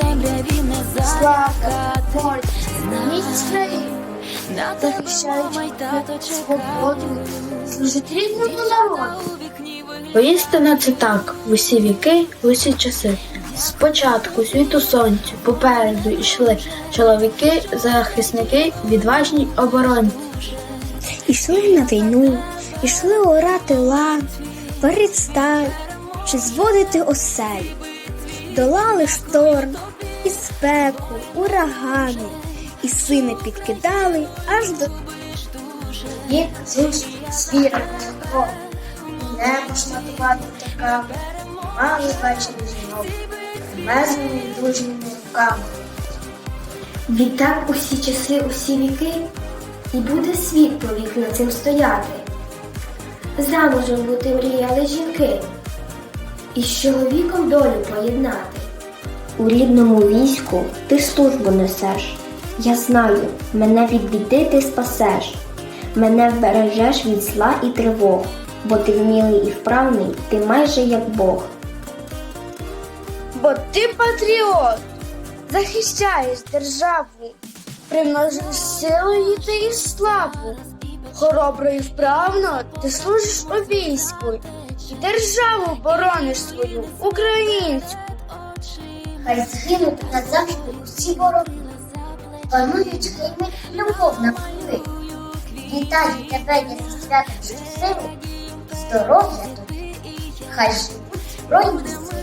Темряві не Слава, воль, міць країни, На тебе захищають мама й тато свободу, служить рідному народу. У Поістина це так, в усі віки, в усі часи. Спочатку світу сонцю попереду йшли чоловіки, захисники, відважні оборонці. Ішли на війну, ішли орати лан, сталь, чи зводити осель. Долали шторм, і спеку, урагани, і сини підкидали аж до Їх зустріч звіра тепло, небо шматувати птаками, мали ввечері жінок, мерзними дружніми руками. Відтак усі часи, усі віки, і буде світ повік над цим стояти. Замужем бути мріяли жінки, і з чоловіком долю поєднати. У рідному війську ти службу несеш. Я знаю, мене від біди ти спасеш. Мене вбережеш від зла і тривог, бо ти вмілий і вправний, ти майже як Бог. Бо ти патріот, захищаєш державу, примножиш силу її ти і славу. Хоробро і вправно ти служиш у війську, і державу борониш свою українську. Хай згинуть назавжди усі вороги, панують хими любов на крови. Вітаю тебе, я зі святом щасливо, здоров'я тобі, хай живуть збройні сили.